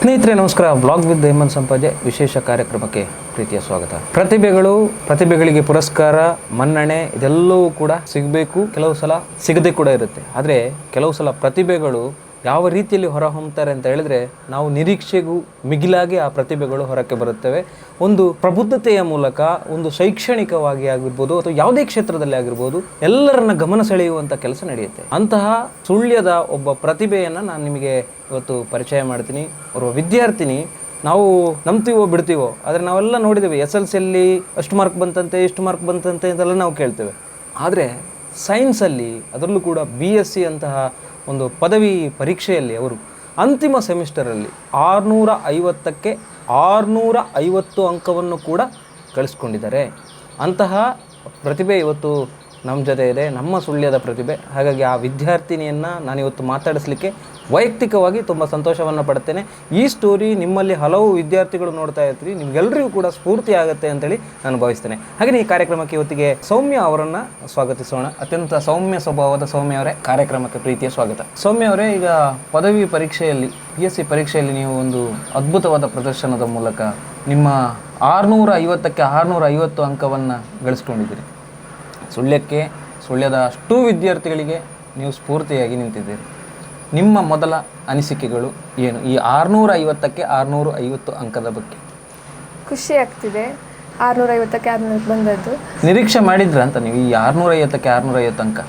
ಸ್ನೇಹಿತರೆ, ನಮಸ್ಕಾರ. Blog with Hemant ಸಂಪಾದ್ಯ ವಿಶೇಷ ಕಾರ್ಯಕ್ರಮಕ್ಕೆ ಪ್ರೀತಿಯ ಸ್ವಾಗತ. ಪ್ರತಿಭೆಗಳು, ಪ್ರತಿಭೆಗಳಿಗೆ ಪುರಸ್ಕಾರ, ಮನ್ನಣೆ ಇದೆಲ್ಲವೂ ಕೂಡ ಸಿಗಬೇಕು. ಕೆಲವು ಸಲ ಸಿಗದೆ ಕೂಡ ಇರುತ್ತೆ. ಆದರೆ ಕೆಲವು ಸಲ ಪ್ರತಿಭೆಗಳು ಯಾವ ರೀತಿಯಲ್ಲಿ ಹೊರಹೊಮ್ಮುತ್ತಾರೆ ಅಂತ ಹೇಳಿದ್ರೆ ನಾವು ನಿರೀಕ್ಷೆಗೂ ಮಿಗಿಲಾಗಿ ಆ ಪ್ರತಿಭೆಗಳು ಹೊರಕ್ಕೆ ಬರುತ್ತವೆ. ಒಂದು ಪ್ರಬುದ್ಧತೆಯ ಮೂಲಕ, ಒಂದು ಶೈಕ್ಷಣಿಕವಾಗಿ ಆಗಿರ್ಬೋದು ಅಥವಾ ಯಾವುದೇ ಕ್ಷೇತ್ರದಲ್ಲಿ ಆಗಿರ್ಬೋದು ಎಲ್ಲರನ್ನ ಗಮನ ಸೆಳೆಯುವಂಥ ಕೆಲಸ ನಡೆಯುತ್ತೆ. ಅಂತಹ ಸುಳ್ಯದ ಒಬ್ಬ ಪ್ರತಿಭೆಯನ್ನು ನಾನು ನಿಮಗೆ ಇವತ್ತು ಪರಿಚಯ ಮಾಡ್ತೀನಿ. ಅವರು ವಿದ್ಯಾರ್ಥಿನಿ. ನಾವು ನಂಬ್ತೀವೋ ಬಿಡ್ತೀವೋ, ಆದರೆ ನಾವೆಲ್ಲ ನೋಡಿದ್ದೇವೆ, ಎಸ್ ಎಲ್ ಸಿಯಲ್ಲಿ ಅಷ್ಟು ಮಾರ್ಕ್ ಬಂತಂತೆ, ಇಷ್ಟು ಮಾರ್ಕ್ ಬಂತಂತೆ ಅಂತೆಲ್ಲ ನಾವು ಕೇಳ್ತೇವೆ. ಆದರೆ ಸೈನ್ಸಲ್ಲಿ ಅದರಲ್ಲೂ ಕೂಡ ಬಿ ಎಸ್ ಸಿ ಅಂತಹ ಒಂದು ಪದವಿ ಪರೀಕ್ಷೆಯಲ್ಲಿ ಅವರು ಅಂತಿಮ ಸೆಮಿಸ್ಟರಲ್ಲಿ ಆರುನೂರ ಐವತ್ತಕ್ಕೆ ಆರುನೂರ ಐವತ್ತು ಅಂಕವನ್ನು ಕೂಡ ಕಳಿಸ್ಕೊಂಡಿದ್ದಾರೆ ಅಂತಹ ಪ್ರತಿಭೆ ಇವತ್ತು ನಮ್ಮ ಜೊತೆ ಇದೆ, ನಮ್ಮ ಸುಳ್ಯದ ಪ್ರತಿಭೆ. ಹಾಗಾಗಿ ಆ ವಿದ್ಯಾರ್ಥಿನಿಯನ್ನು ನಾನಿವತ್ತು ಮಾತಾಡಿಸ್ಲಿಕ್ಕೆ ವೈಯಕ್ತಿಕವಾಗಿ ತುಂಬ ಸಂತೋಷವನ್ನು ಪಡ್ತೇನೆ. ಈ ಸ್ಟೋರಿ ನಿಮ್ಮಲ್ಲಿ ಹಲವು ವಿದ್ಯಾರ್ಥಿಗಳು ನೋಡ್ತಾ ಇರ್ತೀವಿ ನಿಮಗೆಲ್ಲರಿಗೂ ಕೂಡ ಸ್ಫೂರ್ತಿ ಆಗುತ್ತೆ ಅಂತೇಳಿ ನಾನು ಭಾವಿಸ್ತೇನೆ. ಹಾಗೆಯೇ ಈ ಕಾರ್ಯಕ್ರಮಕ್ಕೆ ಇವತ್ತಿಗೆ ಸೌಮ್ಯ ಅವರನ್ನು ಸ್ವಾಗತಿಸೋಣ. ಅತ್ಯಂತ ಸೌಮ್ಯ ಸ್ವಭಾವದ ಸೌಮ್ಯ ಅವರೇ ಕಾರ್ಯಕ್ರಮಕ್ಕೆ ಪ್ರೀತಿಯ ಸ್ವಾಗತ. ಸೌಮ್ಯ ಅವರೇ, ಈಗ ಪದವಿ ಪರೀಕ್ಷೆಯಲ್ಲಿ ಪಿ ಎಸ್ ಸಿ ಪರೀಕ್ಷೆಯಲ್ಲಿ ನೀವು ಒಂದು ಅದ್ಭುತವಾದ ಪ್ರದರ್ಶನದ ಮೂಲಕ ನಿಮ್ಮ ಆರುನೂರ ಐವತ್ತಕ್ಕೆ ಆರುನೂರ ಐವತ್ತು ಅಂಕವನ್ನು ಗಳಿಸ್ಕೊಂಡಿದ್ದೀರಿ. ಸುಳ್ಯಕ್ಕೆ ಸುಳ್ಯದ ಅಷ್ಟೂ ವಿದ್ಯಾರ್ಥಿಗಳಿಗೆ ನೀವು ಸ್ಫೂರ್ತಿಯಾಗಿ ನಿಂತಿದ್ದೀರಿ. ನಿಮ್ಮ ಮೊದಲ ಅನಿಸಿಕೆಗಳು ಏನು? ಈ ಆರುನೂರ ಐವತ್ತಕ್ಕೆ ಆರುನೂರ ಐವತ್ತು ಅಂಕದ ಬಗ್ಗೆ. ಖುಷಿ ಆಗ್ತಿದೆ. ಆರುನೂರ ಐವತ್ತಕ್ಕೆ ಆರುನೂರ ಬಂದದ್ದು. ನಿರೀಕ್ಷೆ ಮಾಡಿದ್ರ ಅಂತ ನೀವು ಈ ಆರುನೂರ ಐವತ್ತಕ್ಕೆ ಆರುನೂರ ಐವತ್ತು ಅಂಕ.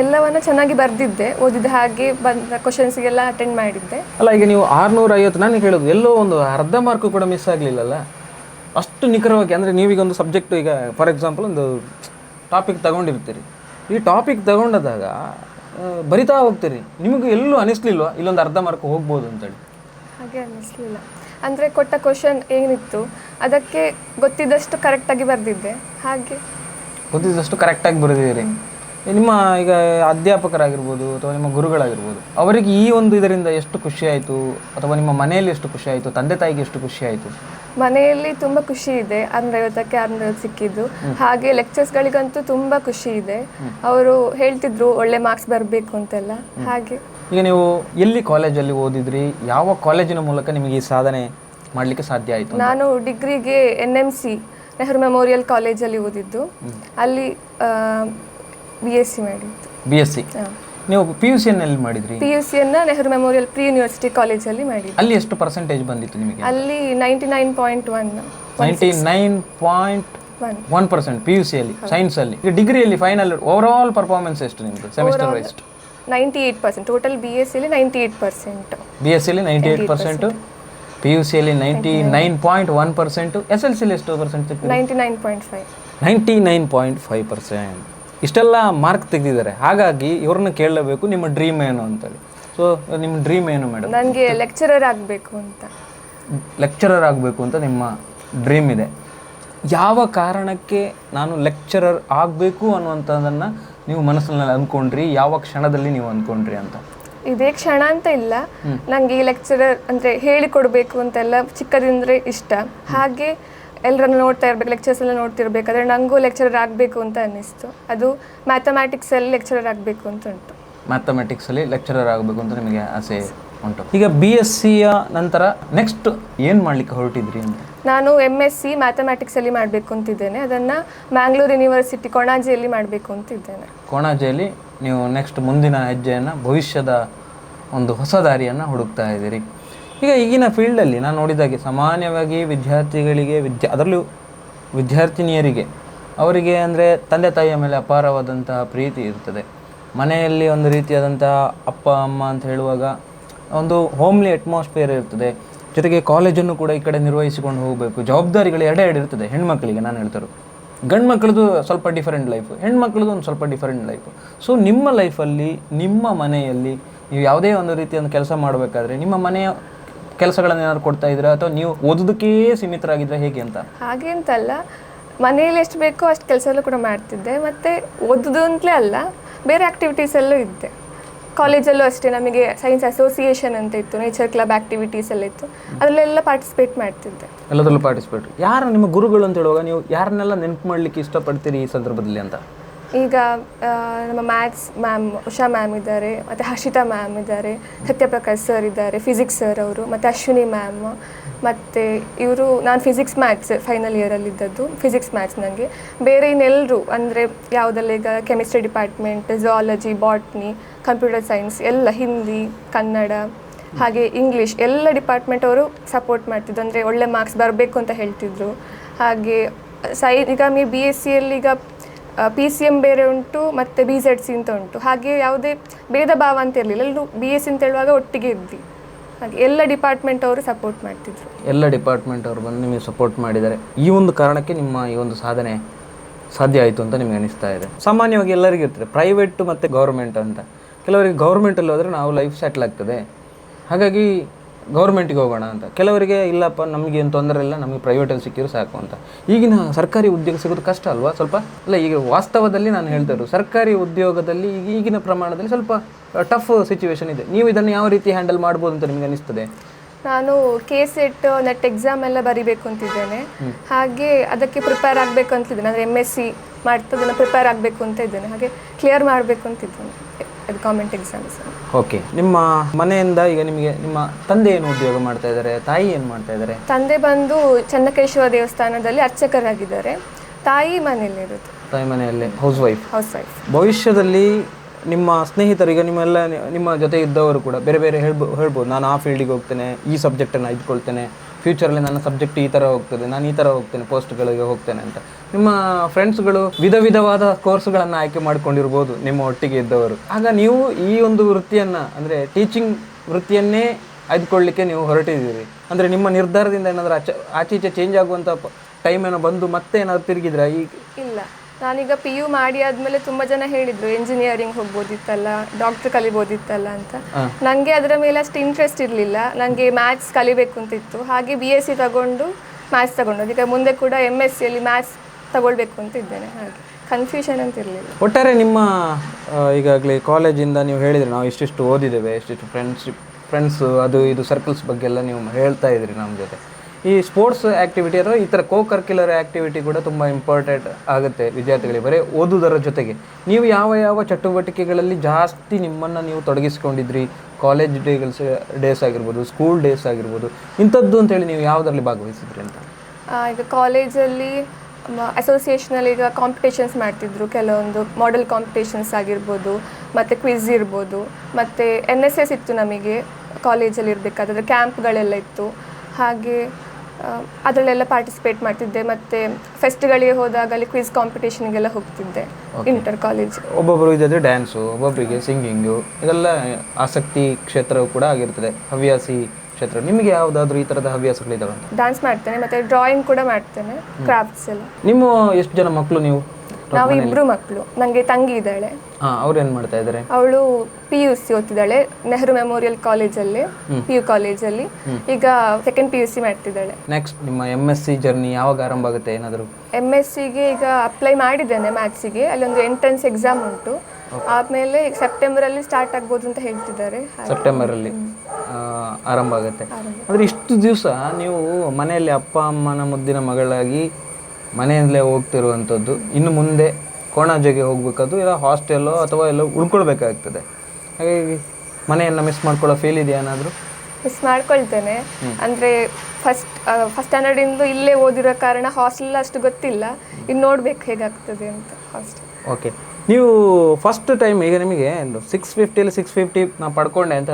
ಎಲ್ಲವನ್ನು ಚೆನ್ನಾಗಿ ಬರೆದಿದ್ದೆ. ಓದಿದ ಹಾಗೆ ಬಂದ ಕ್ವಶನ್ಸ್ಗೆಲ್ಲ ಅಟೆಂಡ್ ಮಾಡಿದ್ದೆ. ಅಲ್ಲ ಈಗ ನೀವು ಆರುನೂರ ಐವತ್ತು ನಾನು ಹೇಳೋದು ಎಲ್ಲೋ ಒಂದು ಅರ್ಧ ಮಾರ್ಕು ಕೂಡ ಮಿಸ್ ಆಗಲಿಲ್ಲಲ್ಲ? ಅಷ್ಟು ನಿಖರವಾಗಿ ಅಂದರೆ ನೀವೀಗ ಒಂದು ಸಬ್ಜೆಕ್ಟ್ ಈಗ ಫಾರ್ ಎಕ್ಸಾಂಪಲ್ ಒಂದು ಟಾಪಿಕ್ ತಗೊಂಡಿರ್ತೀರಿ. ಈ ಟಾಪಿಕ್ ತಗೊಂಡಾದಾಗ ಆ, ಬರಿತಾ ಹೋಗ್ತೀರಿ. ನಿಮಗೆ ಎಲ್ಲೂ ಅನಿಸ್ಲಿಲ್ವಾ? ಇಲ್ಲೊಂದು ಅರ್ಧ ಮಾರ್ಕ್ ಹೋಗ್ಬೋದು ಅಂತೇಳಿ. ಹಾಗೆ ಅನ್ನಿಸ್ಲಿಲ್ಲ ಅಂದರೆ ಕೊಟ್ಟ ಕ್ವಶನ್ ಏನಿತ್ತು? ಅದಕ್ಕೆ ಗೊತ್ತಿದ್ದಷ್ಟು ಕರೆಕ್ಟಾಗಿ ಬರೆದಿದ್ದೆ. ಹಾಗೆ? ಗೊತ್ತಿದ್ದಷ್ಟು ಕರೆಕ್ಟಾಗಿ ಬರೆದಿದ್ದೀರಿ. ನಿಮ್ಮ ಈಗ ಅಧ್ಯಾಪಕರಾಗಿರ್ಬೋದು ಅಥವಾ ನಿಮ್ಮ ಗುರುಗಳಾಗಿರ್ಬೋದು ಅವರಿಗೆ ಈ ಒಂದು ಇದರಿಂದ ಎಷ್ಟು ಖುಷಿ ಆಯಿತು? ಅಥವಾ ನಿಮ್ಮ ಮನೆಯಲ್ಲಿ ಎಷ್ಟು ಖುಷಿ ಆಯಿತು? ತಂದೆ ತಾಯಿಗೆ ಎಷ್ಟು ಖುಷಿ ಆಯಿತು? ಮನೆಯಲ್ಲಿ ತುಂಬ ಖುಷಿ ಇದೆ. ಆರುನೂರ ಐವತ್ತು ಸಿಕ್ಕಿದ್ದು. ಹಾಗೆ ಲೆಕ್ಚರ್ಸ್ಗಳಿಗಂತೂ ತುಂಬ ಖುಷಿ ಇದೆ. ಅವರು ಹೇಳ್ತಿದ್ರು ಒಳ್ಳೆ ಮಾರ್ಕ್ಸ್ ಬರಬೇಕು ಅಂತೆಲ್ಲ. ಹಾಗೆ. ಈಗ ನೀವು ಎಲ್ಲಿ ಕಾಲೇಜಲ್ಲಿ ಓದಿದ್ರಿ? ಯಾವ ಕಾಲೇಜಿನ ಮೂಲಕ ನಿಮಗೆ ಈ ಸಾಧನೆ ಮಾಡಲಿಕ್ಕೆ ಸಾಧ್ಯ ಆಯಿತು ನಾನು ಡಿಗ್ರಿಗೆ N M C Nehru memorial ಕಾಲೇಜಲ್ಲಿ ಓದಿದ್ದು. ಅಲ್ಲಿ ಬಿ ಎಸ್ ಸಿ ಮಾಡಿದ್ದು. ಬಿ ಎಸ್ ಸಿ ನೀವು ಪಿ ಯು ಸಿಯಲ್ಲಿ ಮಾಡಿದ್ರಿ? ಪಿ ಯು ಸಿಯನ್ನು ನೆಹರು ಮೆಮೋರಿಯಲ್ ಪ್ರಿ ಯೂನಿವರ್ಸಿಟಿ ಕಾಲೇಜಲ್ಲಿ ಮಾಡಿದ್ರಿ ಅಲ್ಲಿ ಎಷ್ಟು ಪರ್ಸೆಂಟೇಜ್ ಬಂದಿತ್ತು ನಿಮಗೆ? ಅಲ್ಲಿ ninety nine point one ninety nine point one one percent P U ಸಿಯಲ್ಲಿ ಸೈನ್ಸಲ್ಲಿ ಈಗ ಡಿಗ್ರಿಯಲ್ಲಿ ಫೈನಲ್ ಓವರ್ ಆಲ್ ಪರ್ಫಾರ್ಮೆನ್ಸ್ ಎಷ್ಟು ನಿಮ್ಮದು semester wise ninety eight percent total B S ಸಿಲಿ ninety eight percent B S ಸಿಲಿ ninety eight percent P U ಸಿಯಲ್ಲಿ ninety nine point one percent S L ಸಿಲಿ ಎಷ್ಟು percent ninety nine point five ninety nine point five percent ಇಷ್ಟೆಲ್ಲ mark ತೆಗೆದಿದ್ದಾರೆ. ಹಾಗಾಗಿ ಇವ್ರನ್ನ ಕೇಳಲೇಬೇಕು ನಿಮ್ಮ dream ಏನು ಅಂತೇಳಿ. So ನಿಮ್ಮ ಡ್ರೀಮ್ ಏನು ಮೇಡಮ್ ನನಗೆ ಲೆಕ್ಚರರ್ ಆಗಬೇಕು ಅಂತ. ಲೆಕ್ಚರರ್ ಆಗಬೇಕು ಅಂತ ನಿಮ್ಮ ಡ್ರೀಮ್ ಇದೆ. ಯಾವ ಕಾರಣಕ್ಕೆ ನಾನು ಲೆಕ್ಚರರ್ ಆಗಬೇಕು ಅನ್ನುವಂಥದ್ದನ್ನು ನೀವು ಮನಸ್ಸಿನಲ್ಲಿ ಅಂದ್ಕೊಂಡ್ರಿ ಯಾವ ಕ್ಷಣದಲ್ಲಿ ನೀವು ಅಂದ್ಕೊಂಡ್ರಿ ಅಂತ? ಇದೇ ಕ್ಷಣ ಅಂತ ಇಲ್ಲ. ನನಗೆ ಈ ಲೆಕ್ಚರರ್ ಅಂದರೆ ಹೇಳಿಕೊಡಬೇಕು ಅಂತೆಲ್ಲ ಚಿಕ್ಕದಿಂದ್ರೆ ಇಷ್ಟ. ಹಾಗೆ ಎಲ್ಲರನ್ನು ನೋಡ್ತಾ ಇರ್ಬೇಕು ಲೆಕ್ಚರ್ಸ್ ಎಲ್ಲ ನೋಡ್ತಿರ್ಬೇಕಾದ್ರೆ ನನಗೂ ಲೆಕ್ಚರರ್ ಆಗಬೇಕು ಅಂತ ಅನ್ನಿಸ್ತು. ಅದು ಮ್ಯಾಥಮ್ಯಾಟಿಕ್ಸಲ್ಲಿ ಲೆಕ್ಚರರ್ ಆಗಬೇಕು ಅಂತ ಉಂಟು. ಮ್ಯಾಥಮೆಟಿಕ್ಸಲ್ಲಿ ಲೆಕ್ಚರರ್ ಆಗಬೇಕು ಅಂತ ನಿಮಗೆ ಆಸೆ ಉಂಟು. ಈಗ ಬಿ ಎಸ್ ಸಿಯ ನಂತರ ನೆಕ್ಸ್ಟ್ ಏನು ಮಾಡಲಿಕ್ಕೆ ಹೊರಟಿದ್ರಿ ಅಂತ? ನಾನು ಎಂ ಎಸ್ ಸಿ ಮ್ಯಾಥಮ್ಯಾಟಿಕ್ಸಲ್ಲಿ ಮಾಡಬೇಕು ಅಂತಿದ್ದೇನೆ. ಅದನ್ನು ಮ್ಯಾಂಗ್ಳೂರ್ ಯೂನಿವರ್ಸಿಟಿ ಕೊಣಾಜಿಯಲ್ಲಿ ಮಾಡಬೇಕು ಅಂತಿದ್ದೇನೆ. ಕೋಣಾಜೆಯಲ್ಲಿ ನೀವು ನೆಕ್ಸ್ಟ್ ಮುಂದಿನ ಹೆಜ್ಜೆಯನ್ನು ಭವಿಷ್ಯದ ಒಂದು ಹೊಸ ದಾರಿಯನ್ನು ಹುಡುಕ್ತಾ ಇದ್ದೀರಿ. ಈಗ ಈಗಿನ ಫೀಲ್ಡಲ್ಲಿ ನಾನು ನೋಡಿದಾಗೆ ಸಾಮಾನ್ಯವಾಗಿ ವಿದ್ಯಾರ್ಥಿಗಳಿಗೆ ವಿದ್ಯಾ, ಅದರಲ್ಲೂ ವಿದ್ಯಾರ್ಥಿನಿಯರಿಗೆ, ಅವರಿಗೆ ಅಂದರೆ ತಂದೆ ತಾಯಿಯ ಮೇಲೆ ಅಪಾರವಾದಂತಹ ಪ್ರೀತಿ ಇರ್ತದೆ. ಮನೆಯಲ್ಲಿ ಒಂದು ರೀತಿಯಾದಂತಹ ಅಪ್ಪ, ಅಮ್ಮ ಅಂತ ಹೇಳುವಾಗ ಒಂದು ಹೋಮ್ಲಿ ಅಟ್ಮಾಸ್ಫಿಯರ್ ಇರ್ತದೆ. ಜೊತೆಗೆ ಕಾಲೇಜನ್ನು ಕೂಡ ಈ ಕಡೆ ನಿರ್ವಹಿಸಿಕೊಂಡು ಹೋಗಬೇಕು. ಜವಾಬ್ದಾರಿಗಳು ಎರಡೇ ಎರಡು ಇರ್ತದೆ ಹೆಣ್ಮಕ್ಳಿಗೆ ನಾನು ಹೇಳ್ತಾರೆ ಗಂಡು ಮಕ್ಕಳದು ಸ್ವಲ್ಪ ಡಿಫರೆಂಟ್ ಲೈಫ್ ಹೆಣ್ಮಕ್ಳದ್ದು ಒಂದು ಸ್ವಲ್ಪ ಡಿಫರೆಂಟ್ ಲೈಫ್ ಸೊ ನಿಮ್ಮ ಲೈಫಲ್ಲಿ ನಿಮ್ಮ ಮನೆಯಲ್ಲಿ ನೀವು ಯಾವುದೇ ಒಂದು ರೀತಿಯ ಒಂದು ಕೆಲಸ ಮಾಡಬೇಕಾದ್ರೆ ನಿಮ್ಮ ಮನೆಯ ಕೆಲಸಗಳನ್ನು ಏನಾದ್ರು ಕೊಡ್ತಾ ಇದ್ದೀರಾ? ಅಥವಾ ನೀವು ಓದೋದಕ್ಕೇ ಸೀಮಿತರಾಗಿದ್ರೆ ಹೇಗೆ ಅಂತ? ಹಾಗೆ ಅಂತಲ್ಲ. ಮನೆಯಲ್ಲಿ ಎಷ್ಟು ಬೇಕೋ ಅಷ್ಟು ಕೆಲಸ ಎಲ್ಲ ಕೂಡ ಮಾಡ್ತಿದ್ದೆ. ಮತ್ತು ಓದೋದು ಅಂತಲೇ ಅಲ್ಲ ಬೇರೆ ಆ್ಯಕ್ಟಿವಿಟೀಸಲ್ಲೂ ಇದ್ದೆ. ಕಾಲೇಜಲ್ಲೂ ಅಷ್ಟೇ ನಮಗೆ ಸೈನ್ಸ್ ಅಸೋಸಿಯೇಷನ್ ಅಂತ ಇತ್ತು ನೇಚರ್ ಕ್ಲಬ್ ಆಕ್ಟಿವಿಟೀಸ್ ಎಲ್ಲ ಇತ್ತು. ಅದರಲ್ಲೆಲ್ಲ ಪಾರ್ಟಿಸಿಪೇಟ್ ಮಾಡ್ತಿದ್ದೆ. ಎಲ್ಲದರಲ್ಲೂ ಪಾರ್ಟಿಸಿಪೇಟ್ ಯಾರು ನಿಮ್ಮ ಗುರುಗಳು ಅಂತ ಹೇಳುವಾಗ ನೀವು ಯಾರನ್ನೆಲ್ಲ ನೆನಪು ಮಾಡ್ಲಿಕ್ಕೆ ಇಷ್ಟಪಡ್ತೀರಿ ಈ ಸಂದರ್ಭದಲ್ಲಿ ಅಂತ? ಈಗ ನಮ್ಮ ಮ್ಯಾಥ್ಸ್ ಮ್ಯಾಮ್ ಉಷಾ ಮ್ಯಾಮ್ ಇದ್ದಾರೆ, ಮತ್ತು ಹರ್ಷಿತಾ ಮ್ಯಾಮ್ ಇದ್ದಾರೆ, ಸತ್ಯಪ್ರಕಾಶ್ ಸರ್ ಇದ್ದಾರೆ ಫಿಸಿಕ್ಸ್ ಸರ್ ಅವರು, ಮತ್ತು ಅಶ್ವಿನಿ ಮ್ಯಾಮ್ ಮತ್ತು ಇವರು, ನಾನು ಫಿಸಿಕ್ಸ್ ಮ್ಯಾಥ್ಸ್ ಫೈನಲ್ ಇಯರಲ್ಲಿದ್ದದ್ದು ಫಿಸಿಕ್ಸ್ ಮ್ಯಾಥ್ಸ್ ನನಗೆ ಬೇರೆ ಇನ್ನೆಲ್ಲರೂ ಅಂದರೆ ಯಾವುದಲ್ಲ ಈಗ chemistry department zoology botany computer science ಎಲ್ಲ ಹಿಂದಿ, ಕನ್ನಡ, ಹಾಗೆ ಇಂಗ್ಲೀಷ್ ಎಲ್ಲ ಡಿಪಾರ್ಟ್ಮೆಂಟ್ ಅವರು ಸಪೋರ್ಟ್ ಮಾಡ್ತಿದ್ರು. ಅಂದರೆ ಒಳ್ಳೆ ಮಾರ್ಕ್ಸ್ ಬರಬೇಕು ಅಂತ ಹೇಳ್ತಿದ್ರು. ಹಾಗೆ, ಸೈ, ಈಗ ಮೀ ಬಿ ಎಸ್ ಸಿಯಲ್ಲಿ ಈಗ ಪಿ ಸಿ ಎಂ ಬೇರೆ ಉಂಟು, ಮತ್ತು ಬಿ ಜೆಡ್ ಸಿ ಅಂತ ಉಂಟು. ಹಾಗೆ ಯಾವುದೇ ಭೇದ ಭಾವ ಅಂತ ಇರಲಿಲ್ಲ. ಎಲ್ಲರೂ ಬಿ ಎಸ್ ಸಿ ಅಂತ ಹೇಳುವಾಗ ಒಟ್ಟಿಗೆ ಇದ್ವಿ. ಹಾಗೆ ಎಲ್ಲ ಡಿಪಾರ್ಟ್ಮೆಂಟ್ ಅವರು ಸಪೋರ್ಟ್ ಮಾಡ್ತಿದ್ರು. ಎಲ್ಲ ಡಿಪಾರ್ಟ್ಮೆಂಟ್ ಅವರು ಬಂದು ನಿಮಗೆ ಸಪೋರ್ಟ್ ಮಾಡಿದ್ದಾರೆ. ಈ ಒಂದು ಕಾರಣಕ್ಕೆ ನಿಮ್ಮ ಈ ಒಂದು ಸಾಧನೆ ಸಾಧ್ಯ ಆಯಿತು ಅಂತ ನಿಮಗೆ ಅನಿಸ್ತಾ ಇದೆ. ಸಾಮಾನ್ಯವಾಗಿ ಎಲ್ಲರಿಗೂ ಇರ್ತದೆ. ಪ್ರೈವೇಟು ಮತ್ತು ಗೌರ್ಮೆಂಟ್ ಅಂತ. ಕೆಲವರಿಗೆ ಗೌರ್ಮೆಂಟಲ್ಲಿ ಹೋದರೆ ನಾವು ಲೈಫ್ ಸೆಟ್ಲ್ ಆಗ್ತದೆ. ಹಾಗಾಗಿ ಗೌರ್ಮೆಂಟಿಗೆ ಹೋಗೋಣ ಅಂತ. ಕೆಲವರಿಗೆ ಇಲ್ಲಪ್ಪ ನಮಗೆ ಏನು ತೊಂದರೆ ಇಲ್ಲ ನಮಗೆ ಪ್ರೈವೇಟಲ್ಲಿ ಸಿಕ್ಕಿದ್ರು ಸಾಕು ಅಂತ. ಈಗಿನ ಸರ್ಕಾರಿ ಉದ್ಯೋಗ ಸಿಗೋದು ಕಷ್ಟ ಅಲ್ವಾ ಸ್ವಲ್ಪ? ಅಲ್ಲ ಈಗ ವಾಸ್ತವದಲ್ಲಿ ನಾನು ಹೇಳ್ತಾ ಇರೋದು ಸರ್ಕಾರಿ ಉದ್ಯೋಗದಲ್ಲಿ ಈಗ ಈಗಿನ ಪ್ರಮಾಣದಲ್ಲಿ ಸ್ವಲ್ಪ ಟಫ್ ಸಿಚುವೇಶನ್ ಇದೆ. ನೀವು ಇದನ್ನು ಯಾವ ರೀತಿ ಹ್ಯಾಂಡಲ್ ಮಾಡ್ಬೋದು ಅಂತ ನಿಮಗೆ ಅನಿಸ್ತದೆ? ನಾನು ಕೆ ಸೆಟ್ ನೆಟ್ ಎಕ್ಸಾಮ್ ಎಲ್ಲ ಬರಿಬೇಕು ಅಂತಿದ್ದೇನೆ. ಹಾಗೆ ಅದಕ್ಕೆ ಪ್ರಿಪೇರ್ ಆಗಬೇಕು ಅಂತಿದ್ದೇನೆ. ಅಂದರೆ ಎಂ ಎಸ್ ಸಿ ಮಾಡ್ತಾ ಪ್ರಿಪೇರ್ ಆಗಬೇಕು ಅಂತ ಇದ್ದೇನೆ. ಹಾಗೆ ಕ್ಲಿಯರ್ ಮಾಡಬೇಕು ಅಂತಿದ್ದೇನೆ. ಅದು ಗೌರ್ಮೆಂಟ್ ಎಕ್ಸಾಮ್ಸ್ ಓಕೆ ನಿಮ್ಮ ಮನೆಯಿಂದ ಈಗ ನಿಮಗೆ ನಿಮ್ಮ ತಂದೆ ಏನು ಉದ್ಯೋಗ ಮಾಡ್ತಾ ಇದ್ದಾರೆ? ತಾಯಿ ಏನು ಮಾಡ್ತಾ ಇದ್ದಾರೆ? ತಂದೆ ಬಂದು ಚನ್ನಕೇಶವ ದೇವಸ್ಥಾನದಲ್ಲಿ ಅರ್ಚಕರಾಗಿದ್ದಾರೆ. ತಾಯಿ ಮನೆಯಲ್ಲಿರೋದು ತಾಯಿ ಮನೆಯಲ್ಲೇ ಹೌಸ್ ವೈಫ್ ಹೌಸ್ ವೈಫ್ ಭವಿಷ್ಯದಲ್ಲಿ ನಿಮ್ಮ ಸ್ನೇಹಿತರಿಗೆ ನಿಮ್ಮೆಲ್ಲ ನಿಮ್ಮ ಜೊತೆ ಇದ್ದವರು ಕೂಡ ಬೇರೆ ಬೇರೆ ಹೇಳ್ಬೋ ಹೇಳ್ಬೋದು. ನಾನು ಆ ಫೀಲ್ಡಿಗೆ ಹೋಗ್ತೇನೆ ಈ ಸಬ್ಜೆಕ್ಟನ್ನು ಇಟ್ಕೊಳ್ತೇನೆ ಫ್ಯೂಚರಲ್ಲಿ ನನ್ನ ಸಬ್ಜೆಕ್ಟ್ ಈ ಥರ ಹೋಗ್ತದೆ, ನಾನು ಈ ಥರ ಹೋಗ್ತೇನೆ ಪೋಸ್ಟ್ಗಳಿಗೆ ಹೋಗ್ತೇನೆ ಅಂತ. ನಿಮ್ಮ ಫ್ರೆಂಡ್ಸ್ಗಳು ವಿಧ ವಿಧವಾದ ಕೋರ್ಸ್ಗಳನ್ನು ಆಯ್ಕೆ ಮಾಡಿಕೊಂಡಿರ್ಬೋದು ನಿಮ್ಮ ಒಟ್ಟಿಗೆ ಇದ್ದವರು. ಆಗ ನೀವು ಈ ಒಂದು ವೃತ್ತಿಯನ್ನು, ಅಂದರೆ ಟೀಚಿಂಗ್ ವೃತ್ತಿಯನ್ನೇ ಆಯ್ದುಕೊಳ್ಳಿಕ್ಕೆ ನೀವು ಹೊರಟಿದ್ದೀರಿ. ಅಂದರೆ ನಿಮ್ಮ ನಿರ್ಧಾರದಿಂದ ಏನಾದರೂ ಆಚೆ ಆಚೆ ಚೇಂಜ್ ಆಗುವಂಥ ಟೈಮ್ ಏನೋ ಬಂದು ಮತ್ತೆ ಏನಾದ್ರು ತಿರುಗಿದ್ರಾ? ಈಗ ಇಲ್ಲ. ನಾನೀಗ ಪಿ ಯು ಮಾಡಿ ಆದಮೇಲೆ ತುಂಬ ಜನ ಹೇಳಿದರು ಎಂಜಿನಿಯರಿಂಗ್ ಹೋಗ್ಬೋದಿತ್ತಲ್ಲ ಡಾಕ್ಟ್ರ್ ಕಲಿಬೋದಿತ್ತಲ್ಲ ಅಂತ. ನನಗೆ ಅದರ ಮೇಲೆ ಅಷ್ಟು ಇಂಟ್ರೆಸ್ಟ್ ಇರಲಿಲ್ಲ. ನನಗೆ ಮ್ಯಾಥ್ಸ್ ಕಲಿಬೇಕು ಅಂತಿತ್ತು. ಹಾಗೆ ಬಿ ಎಸ್ ಸಿ ತಗೊಂಡು ಮ್ಯಾಥ್ಸ್ ತಗೊಂಡು ಅದಕ್ಕೆ ಮುಂದೆ ಕೂಡ ಎಂ ಎಸ್ ಸಿಯಲ್ಲಿ ಮ್ಯಾಥ್ಸ್ ತಗೊಳ್ಬೇಕು ಅಂತ ಇದ್ದೇನೆ ಹಾಗೆ. ಕನ್ಫ್ಯೂಷನ್ ಅಂತ ಇರಲಿಲ್ಲ. ಒಟ್ಟಾರೆ ನಿಮ್ಮ ಈಗಾಗಲೇ ಕಾಲೇಜಿಂದ ನೀವು ಹೇಳಿದ್ರೆ ನಾವು ಇಷ್ಟಿಷ್ಟು ಓದಿದ್ದೇವೆ ಇಷ್ಟಿಷ್ಟು ಫ್ರೆಂಡ್ಶಿಪ್ ಫ್ರೆಂಡ್ಸು ಅದು ಇದು ಸರ್ಕಲ್ಸ್ ಬಗ್ಗೆ ಎಲ್ಲ ನೀವು ಹೇಳ್ತಾ ಇದ್ರಿ ನಮ್ಮ ಜೊತೆ. ಈ ಸ್ಪೋರ್ಟ್ಸ್ ಆ್ಯಕ್ಟಿವಿಟಿ ಅಥವಾ ಈ ಥರ ಕೋ ಕರ್ಕ್ಯುಲರ್ ಆ್ಯಕ್ಟಿವಿಟಿ ಕೂಡ ತುಂಬ ಇಂಪಾರ್ಟೆಂಟ್ ಆಗುತ್ತೆ ವಿದ್ಯಾರ್ಥಿಗಳಿಗೆ. ಬರೀ ಓದುವುದರ ಜೊತೆಗೆ. ನೀವು ಯಾವ ಯಾವ ಚಟುವಟಿಕೆಗಳಲ್ಲಿ ಜಾಸ್ತಿ ನಿಮ್ಮನ್ನು ನೀವು ತೊಡಗಿಸ್ಕೊಂಡಿದ್ರಿ? ಕಾಲೇಜ್ ಡೇಗಲ್ಸ್ ಡೇಸ್ ಆಗಿರ್ಬೋದು ಸ್ಕೂಲ್ ಡೇಸ್ ಆಗಿರ್ಬೋದು, ಇಂಥದ್ದು ಅಂತೇಳಿ ನೀವು ಯಾವುದರಲ್ಲಿ ಭಾಗವಹಿಸಿದ್ರಿ ಅಂತ? ಈಗ ಕಾಲೇಜಲ್ಲಿ ಅಸೋಸಿಯೇಷನಲ್ಲಿ ಈಗ ಕಾಂಪಿಟೇಷನ್ಸ್ ಮಾಡ್ತಿದ್ರು. ಕೆಲವೊಂದು ಮಾಡೆಲ್ ಕಾಂಪಿಟೇಷನ್ಸ್ ಆಗಿರ್ಬೋದು, ಮತ್ತು ಕ್ವಿಝ್ ಇರ್ಬೋದು. ಮತ್ತು ಎನ್ ಎಸ್ ಎಸ್ ಇತ್ತು ನಮಗೆ. ಕಾಲೇಜಲ್ಲಿ ಇರಬೇಕಾದ್ರೆ ಕ್ಯಾಂಪ್ಗಳೆಲ್ಲ ಇತ್ತು. ಹಾಗೆ ಅದರಲ್ಲೆಲ್ಲ ಪಾರ್ಟಿಸಿಪೇಟ್ ಮಾಡ್ತಿದ್ದೆ ಮತ್ತು ಫೆಸ್ಟ್ಗಳಿಗೆ ಹೋದಾಗ ಅಲ್ಲಿ ಕ್ವಿಜ್ ಕಾಂಪಿಟೇಷನ್ಗೆಲ್ಲ ಹೋಗ್ತಿದ್ದೆ ಇಂಟರ್ ಕಾಲೇಜ್ ಒಬ್ಬೊಬ್ಬರು ಇದಾದರೆ ಡ್ಯಾನ್ಸು ಒಬ್ಬೊಬ್ಬರಿಗೆ ಸಿಂಗಿಂಗು ಇದೆಲ್ಲ ಆಸಕ್ತಿ ಕ್ಷೇತ್ರವು ಕೂಡ ಆಗಿರ್ತದೆ. ಹವ್ಯಾಸಿ ಕ್ಷೇತ್ರ. ನಿಮಗೆ ಯಾವುದಾದ್ರೂ ಈ ಥರದ ಹವ್ಯಾಸಗಳಿದ್ದಾವೆ ಡ್ಯಾನ್ಸ್ ಮಾಡ್ತೇನೆ ಮತ್ತು ಡ್ರಾಯಿಂಗ್ ಕೂಡ ಮಾಡ್ತೇನೆ ಕ್ರಾಫ್ಟ್ಸ್ ಎಲ್ಲ. ನಿಮ್ಮ ಎಷ್ಟು ಜನ ಮಕ್ಕಳು ನೀವು? ನಾವು ಇಬ್ರು ಮಕ್ಕಳು ನನಗೆ ತಂಗಿ ಇದ್ದಾಳೆ. ಹಾಂ ಅವ್ರು ಏನು ಮಾಡ್ತಾ ಇದ್ದಾರೆ ಅವಳು ಪಿ ಯು ಸಿ ಓದ್ತಿದ್ದಾಳೆ. ನೆಹರು ಮೆಮೋರಿಯಲ್ ಕಾಲೇಜಲ್ಲಿ ಪಿ ಯು ಕಾಲೇಜಲ್ಲಿ ಈಗ ಸೆಕೆಂಡ್ ಪಿ ಯು ಸಿ ಮಾಡ್ತಿದ್ದಾಳೆ. ನೆಕ್ಸ್ಟ್ ನಿಮ್ಮ ಎಂ ಎಸ್ ಸಿ ಜರ್ನಿ ಯಾವಾಗ ಆರಂಭ ಆಗುತ್ತೆ? ಏನಾದರೂ? ಎಂ ಎಸ್ ಸಿಗೆ ಈಗ ಅಪ್ಲೈ ಮಾಡಿದ್ದೇನೆ ಮ್ಯಾಥ್ಸಿಗೆ ಅಲ್ಲೊಂದು ಎಂಟ್ರೆನ್ಸ್ ಎಕ್ಸಾಮ್ ಉಂಟು. ಆಮೇಲೆ ಈಗ ಸೆಪ್ಟೆಂಬರಲ್ಲಿ ಸ್ಟಾರ್ಟ್ ಆಗ್ಬೋದು ಅಂತ ಹೇಳ್ತಿದ್ದಾರೆ. ಸೆಪ್ಟೆಂಬರ್ ಅಲ್ಲಿ. ಆರಂಭ ಆಗುತ್ತೆ. ಆದ್ರೆ ಇಷ್ಟು ದಿವಸ ನೀವು ಮನೆಯಲ್ಲಿ ಅಪ್ಪ ಅಮ್ಮನ ಮುದ್ದಿನ ಮಗಳಾಗಿ ಮನೆಯಲ್ಲೇ ಹೋಗ್ತಿರುವಂಥದ್ದು. ಇನ್ನು ಮುಂದೆ ಕೋಣಾಜೆಗೆ ಹೋಗ್ಬೇಕಾದ್ರು ಇಲ್ಲ ಹಾಸ್ಟೆಲ್ಲೋ ಅಥವಾ ಎಲ್ಲೋ ಉಳ್ಕೊಳ್ಬೇಕಾಗ್ತದೆ. ಹಾಗಾಗಿ ಮನೆಯನ್ನು ಮಿಸ್ ಮಾಡ್ಕೊಳ್ಳೋ ಫೀಲ್ ಇದೆಯಾ ಏನಾದರೂ? ಮಿಸ್ ಮಾಡ್ಕೊಳ್ತೇನೆ. ಅಂದರೆ ಫಸ್ಟ್ ಫಸ್ಟ್ ಸ್ಟ್ಯಾಂಡರ್ಡಿಂದ ಇಲ್ಲೇ ಓದಿರೋ ಕಾರಣ ಹಾಸ್ಟೆಲ್ ಅಷ್ಟು ಗೊತ್ತಿಲ್ಲ. ಇನ್ನು ನೋಡ್ಬೇಕು ಹೇಗಾಗ್ತದೆ ಅಂತ ಹಾಸ್ಟೆಲ್ ಓಕೆ ನೀವು ಫಸ್ಟ್ ಟೈಮ್ ಈಗ ನಿಮಗೆ ಸಿಕ್ಸ್ ಫಿಫ್ಟಿಯಲ್ಲಿ ಸಿಕ್ಸ್ ಫಿಫ್ಟಿ ನಾನು ಪಡ್ಕೊಂಡೆ ಅಂತ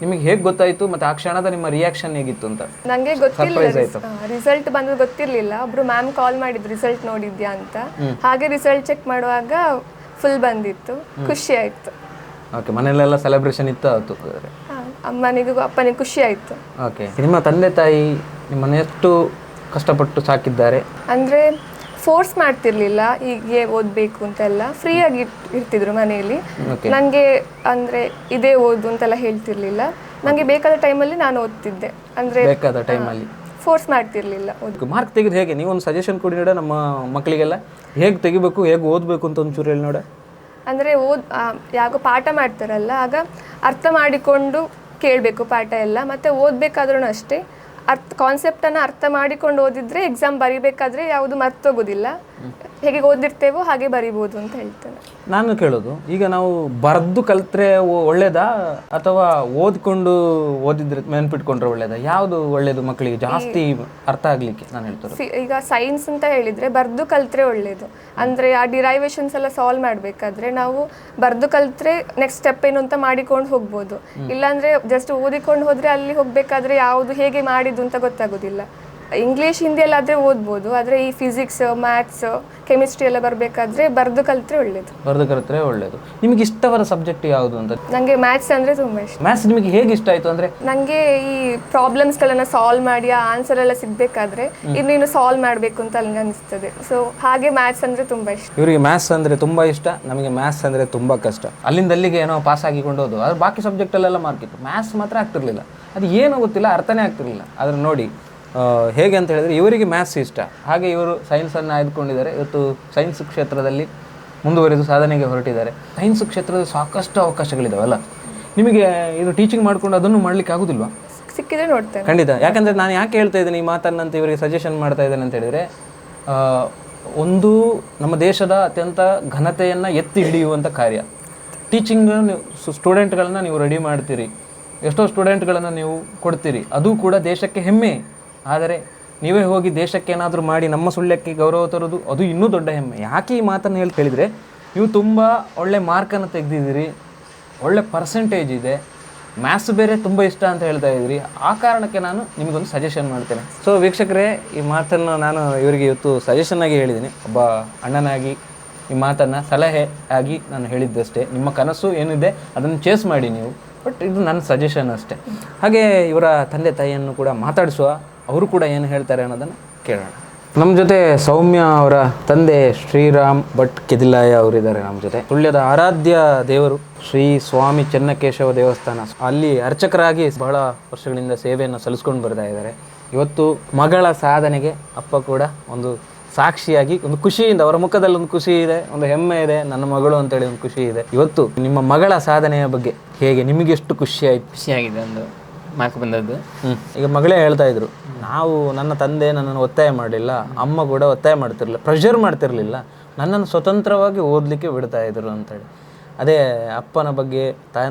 ನಿಮಗೆ ಹೇಗೆ ಗೊತ್ತಾಯ್ತು ಮತ್ತೆ ಆ ಕ್ಷಣದ ನಿಮ್ಮ ರಿಯಾಕ್ಷನ್ ಹೇಗಿತ್ತು ಅಂತ? ನನಗೆ ರಿಸಲ್ಟ್ ಬಂದ್ರೆ ಗೊತ್ತಿರಲಿಲ್ಲ. ಒಬ್ರು ಮ್ಯಾಮ್ ಕಾಲ್ ಮಾಡಿದ್ರು ರಿಸಲ್ಟ್ ನೋಡಿದ್ಯಾ ಅಂತ. ಹಾಗೆ ರಿಸಲ್ಟ್ ಚೆಕ್ ಮಾಡುವಾಗ ಫುಲ್ ಬಂದಿತ್ತು. ಖುಷಿ ಆಯ್ತು. ಓಕೆ ಮನೆಯಲ್ಲೆಲ್ಲ ಸೆಲೆಬ್ರೇಷನ್ ಇತ್ತು ಆಯ್ತು ಹಾ, ಅಮ್ಮನಿಗೂ ಅಪ್ಪನಿಗೂ ಖುಷಿ ಆಯ್ತು. ಓಕೆ ನಿಮ್ಮ ತಂದೆ ತಾಯಿ ನಿಮ್ಮನ್ನ ಎಷ್ಟು ಕಷ್ಟಪಟ್ಟು ಸಾಕಿದ್ದಾರೆ? ಅಂದ್ರೆ ಫೋರ್ಸ್ ಮಾಡ್ತಿರ್ಲಿಲ್ಲ ಹೀಗೆ ಓದಬೇಕು ಅಂತೆಲ್ಲ ಫ್ರೀಯಾಗಿ ಇರ್ತಿದ್ರು ಮನೆಯಲ್ಲಿ. ನನಗೆ ಅಂದ್ರೆ ಇದೇ ಓದು ಅಂತೆಲ್ಲ ಹೇಳ್ತಿರ್ಲಿಲ್ಲ. ನನಗೆ ಬೇಕಾದ ಟೈಮಲ್ಲಿ ನಾನು ಓದ್ತಿದ್ದೆ. ಅಂದ್ರೆ ಬೇಕಾದ ಟೈಮಲ್ಲಿ ಫೋರ್ಸ್ ಮಾಡ್ತಿರ್ಲಿಲ್ಲ ಮಾರ್ಕ್ ತೆಗೆದು ಹೇಗೆ? ನೀವು ಒಂದು ಸಜೆಷನ್ ಕೊಡಿ ನೋಡ ನಮ್ಮ ಮಕ್ಕಳಿಗೆಲ್ಲ. ಹೇಗೆ ತೆಗಿಬೇಕು ಹೇಗೆ ಓದಬೇಕು ಅಂತ ಒಂಚೂರು ಹೇಳಿ ನೋಡ. ಅಂದರೆ ಓದ್ ಯಾವ ಯಾಕೋ ಪಾಠ ಮಾಡ್ತಾರಲ್ಲ ಆಗ ಅರ್ಥ ಮಾಡಿಕೊಂಡು ಕೇಳಬೇಕು ಪಾಠ ಎಲ್ಲ. ಮತ್ತು ಓದಬೇಕಾದ್ರೂ ಅಷ್ಟೇ. ಅರ್ಥ ಕಾನ್ಸೆಪ್ಟನ್ನು ಅರ್ಥ ಮಾಡಿಕೊಂಡು ಓದಿದರೆ ಎಕ್ಸಾಮ್ ಬರಿಬೇಕಾದ್ರೆ ಯಾವುದು ಮರ್ತೋಗೋದಿಲ್ಲ. ಹೇಗೆ ಓದಿರ್ತೇವೋ ಹಾಗೆ ಬರಿಬೋದು ಅಂತ ಹೇಳ್ತೇನೆ ನಾನು ಕೇಳೋದು ಈಗ ನಾವು ಬರೆದು ಕಲ್ತ್ರೆ ಒ- ಒಳ್ಳೇದಾ? ಅಥವಾ ಓದ್ಕೊಂಡು ಓದಿದ್ರೆ ನೆನ್ಪಿಟ್ಕೊಂಡ್ರೆ ಒಳ್ಳೇದಾ? ಯಾವುದು ಒಳ್ಳೇದು ಮಕ್ಕಳಿಗೆ ಜಾಸ್ತಿ ಅರ್ಥ ಆಗ್ಲಿಕ್ಕೆ ನಾನು ಹೇಳ್ತಾರೆ ಸಿ- ಈಗ ಸೈನ್ಸ್ ಅಂತ ಹೇಳಿದ್ರೆ ಬರ್ದು ಕಲ್ತ್ರೆ ಒಳ್ಳೇದು. ಅಂದ್ರೆ ಆ ಡಿರೈವೇಶನ್ಸ್ ಎಲ್ಲ ಸಾಲ್ವ್ ಮಾಡ್ಬೇಕಾದ್ರೆ ನಾವು ಬರ್ದು ಕಲ್ತ್ರೆ ನೆಕ್ಸ್ಟ್ ಸ್ಟೆಪ್ ಏನು ಅಂತ ಮಾಡಿಕೊಂಡು ಹೋಗ್ಬೋದು. ಇಲ್ಲಾಂದ್ರೆ ಜಸ್ಟ್ ಓದಿಕೊಂಡು ಹೋದ್ರೆ ಅಲ್ಲಿ ಹೋಗ್ಬೇಕಾದ್ರೆ ಯಾವುದು ಹೇಗೆ ಮಾಡಿದ್ದು ಅಂತ ಗೊತ್ತಾಗೋದಿಲ್ಲ. ಇಂಗ್ಲಿಷ್ ಹಿಂದಿ ಆದರೆ ಆದ್ರೆ ಓದ್ಬೋದು ಆದರೆ ಈ ಫಿಸಿಕ್ಸ್ ಮ್ಯಾಥ್ಸ್ ಕೆಮಿಸ್ಟ್ರಿ ಎಲ್ಲ ಬರಬೇಕಾದ್ರೆ ಬರ್ದು ಕಲಿತ್ರೆ ಒಳ್ಳೇದು. ಬರೆದು ಕಲಿತ್ರೆ ಒಳ್ಳೇದು. ನಿಮಗೆ ಇಷ್ಟವಾದ ಸಬ್ಜೆಕ್ಟ್ ಯಾವುದು ಅಂತ? ನನಗೆ ಮ್ಯಾಥ್ಸ್ ಅಂದರೆ ತುಂಬ ಇಷ್ಟ. ಮ್ಯಾಥ್ಸ್ ನಿಮಗೆ ಹೇಗೆ ಇಷ್ಟ ಆಯಿತು ಅಂದರೆ? ನನಗೆ ಈ ಪ್ರಾಬ್ಲಮ್ಸ್ಗಳನ್ನು ಸಾಲ್ವ್ ಮಾಡಿ ಆ ಆನ್ಸರ್ ಎಲ್ಲ ಸಿಗಬೇಕಾದ್ರೆ ಇನ್ನೇನು ಸಾಲ್ವ್ ಮಾಡಬೇಕು ಅಂತ ಅಲ್ಲಿ ಅನಿಸ್ತದೆ. ಸೊ ಹಾಗೆ ಮ್ಯಾಥ್ಸ್ ಅಂದರೆ ತುಂಬ ಇಷ್ಟ. ಇವರಿಗೆ ಮ್ಯಾಥ್ಸ್ ಅಂದರೆ ತುಂಬ ಇಷ್ಟ ನಮಗೆ ಮ್ಯಾಥ್ಸ್ ಅಂದರೆ ತುಂಬ ಕಷ್ಟ. ಅಲ್ಲಿಂದ ಅಲ್ಲಿಗೆ ಏನೋ ಪಾಸ್ ಆಗಿಕೊಂಡು ಹೋದು. ಆದ್ರೆ ಬಾಕಿ ಸಬ್ಜೆಕ್ಟಲ್ಲೆಲ್ಲ ಮಾರ್ಕ್ ಇತ್ತು. ಮ್ಯಾಥ್ಸ್ ಮಾತ್ರ ಆಗ್ತಿರ್ಲಿಲ್ಲ. ಅದು ಏನು ಗೊತ್ತಿಲ್ಲ ಅರ್ಥನೇ ಆಗ್ತಿರ್ಲಿಲ್ಲ. ಆದ್ರೆ ನೋಡಿ ಹೇಗೆ ಅಂತ ಹೇಳಿದರೆ ಇವರಿಗೆ ಮ್ಯಾಥ್ಸ್ ಇಷ್ಟ. ಹಾಗೆ ಇವರು ಸೈನ್ಸನ್ನು ಆಯ್ದುಕೊಂಡಿದ್ದಾರೆ. ಇವತ್ತು ಸೈನ್ಸ್ ಕ್ಷೇತ್ರದಲ್ಲಿ ಮುಂದುವರೆದು ಸಾಧನೆಗೆ ಹೊರಟಿದ್ದಾರೆ. ಸೈನ್ಸ್ ಕ್ಷೇತ್ರದಲ್ಲಿ ಸಾಕಷ್ಟು ಅವಕಾಶಗಳಿದಾವಲ್ಲ ನಿಮಗೆ ಇದು ಟೀಚಿಂಗ್ ಮಾಡಿಕೊಂಡು ಅದನ್ನು ಮಾಡ್ಲಿಕ್ಕೆ ಆಗೋದಿಲ್ವಾ? ಸಿಕ್ಕಿದ್ರೆ ನೋಡ್ತೇನೆ. ಖಂಡಿತ. ಯಾಕಂದರೆ ನಾನು ಯಾಕೆ ಹೇಳ್ತಾ ಇದ್ದೀನಿ ಈ ಮಾತನ್ನಂತ ಇವರಿಗೆ ಸಜೆಷನ್ ಮಾಡ್ತಾ ಇದ್ದೇನೆ ಅಂತ ಹೇಳಿದರೆ ಒಂದು ನಮ್ಮ ದೇಶದ ಅತ್ಯಂತ ಘನತೆಯನ್ನು ಎತ್ತಿ ಹಿಡಿಯುವಂಥ ಕಾರ್ಯ. ಟೀಚಿಂಗ್ ಸ್ಟೂಡೆಂಟ್ಗಳನ್ನ ನೀವು ರೆಡಿ ಮಾಡ್ತೀರಿ. ಎಷ್ಟೋ ಸ್ಟೂಡೆಂಟ್ಗಳನ್ನು ನೀವು ಕೊಡ್ತೀರಿ. ಅದು ಕೂಡ ದೇಶಕ್ಕೆ ಹೆಮ್ಮೆ. ಆದರೆ ನೀವೇ ಹೋಗಿ ದೇಶಕ್ಕೆ ಏನಾದರೂ ಮಾಡಿ ನಮ್ಮ ಸುಳ್ಳಕ್ಕೆ ಗೌರವ ತರೋದು ಅದು ಇನ್ನೂ ದೊಡ್ಡ ಹೆಮ್ಮೆ. ಯಾಕೆ ಈ ಮಾತನ್ನು ಹೇಳಿ, ಕೇಳಿದರೆ ನೀವು ತುಂಬ ಒಳ್ಳೆ ಮಾರ್ಕನ್ನು ತೆಗೆದಿದ್ದೀರಿ, ಒಳ್ಳೆ ಪರ್ಸೆಂಟೇಜ್ ಇದೆ ಮ್ಯಾಥ್ಸ್ ಬೇರೆ ತುಂಬ ಇಷ್ಟ ಅಂತ ಹೇಳ್ತಾ ಇದ್ದೀರಿ. ಆ ಕಾರಣಕ್ಕೆ ನಾನು ನಿಮಗೊಂದು ಸಜೆಷನ್ ಮಾಡ್ತೇನೆ. ಸೊ ವೀಕ್ಷಕರೇ, ಈ ಮಾತನ್ನು ನಾನು ಇವರಿಗೆ ಇವತ್ತು ಸಜೆಷನ್ ಆಗಿ ಹೇಳಿದ್ದೀನಿ. ಒಬ್ಬ ಅಣ್ಣನಾಗಿ ಈ ಮಾತನ್ನು ಸಲಹೆ ಆಗಿ ನಾನು ಹೇಳಿದ್ದಷ್ಟೇ. ನಿಮ್ಮ ಕನಸು ಏನಿದೆ ಅದನ್ನು ಚೇಸ್ ಮಾಡಿ ನೀವು. ಬಟ್ ಇದು ನನ್ನ ಸಜೆಷನ್ ಅಷ್ಟೇ. ಹಾಗೆ ಇವರ ತಂದೆ ತಾಯಿಯನ್ನು ಕೂಡ ಮಾತಾಡಿಸುವ ಅವರು ಕೂಡ ಏನು ಹೇಳ್ತಾರೆ ಅನ್ನೋದನ್ನು ಕೇಳೋಣ. ನಮ್ಮ ಜೊತೆ ಸೌಮ್ಯ ಅವರ ತಂದೆ ಶ್ರೀರಾಮ್ ಭಟ್ ಕೆದಿಲಾಯ ಅವರಿದ್ದಾರೆ ನಮ್ಮ ಜೊತೆ. ಸುಳ್ಯದ ಆರಾಧ್ಯ ದೇವರು ಶ್ರೀ ಸ್ವಾಮಿ ಚೆನ್ನಕೇಶವ ದೇವಸ್ಥಾನ. ಅಲ್ಲಿ ಅರ್ಚಕರಾಗಿ ಬಹಳ ವರ್ಷಗಳಿಂದ ಸೇವೆಯನ್ನು ಸಲ್ಲಿಸ್ಕೊಂಡು ಬರ್ತಾ ಇದ್ದಾರೆ. ಇವತ್ತು ಮಗಳ ಸಾಧನೆಗೆ ಅಪ್ಪ ಕೂಡ ಒಂದು ಸಾಕ್ಷಿಯಾಗಿ ಒಂದು ಖುಷಿಯಿಂದ ಅವರ ಮುಖದಲ್ಲಿ ಒಂದು ಖುಷಿ ಇದೆ ಒಂದು ಹೆಮ್ಮೆ ಇದೆ ನನ್ನ ಮಗಳು ಅಂತೇಳಿ ಒಂದು ಖುಷಿ ಇದೆ. ಇವತ್ತು ನಿಮ್ಮ ಮಗಳ ಸಾಧನೆಯ ಬಗ್ಗೆ ಹೇಗೆ ನಿಮಗೆಷ್ಟು ಖುಷಿ ಆಯ್ತು? ಖುಷಿಯಾಗಿದೆ ಒಂದು ಮಾರ್ಕ್ ಬಂದದ್ದು. ಈಗ ಮಗಳೇ ಹೇಳ್ತಾ ಇದ್ರು ನಾವು ನನ್ನ ತಂದೆ ನನ್ನನ್ನು ಒತ್ತಾಯ ಮಾಡಲಿಲ್ಲ ಅಮ್ಮ ಕೂಡ ಒತ್ತಾಯ ಮಾಡ್ತಿರ್ಲಿಲ್ಲ ಪ್ರೆಷರ್ ಮಾಡ್ತಿರ್ಲಿಲ್ಲ ನನ್ನನ್ನು ಸ್ವತಂತ್ರವಾಗಿ ಓದಲಿಕ್ಕೆ ಬಿಡ್ತಾ ಇದ್ರು ಅಂತೇಳಿ. ಅದೇ ಅಪ್ಪನ ಬಗ್ಗೆ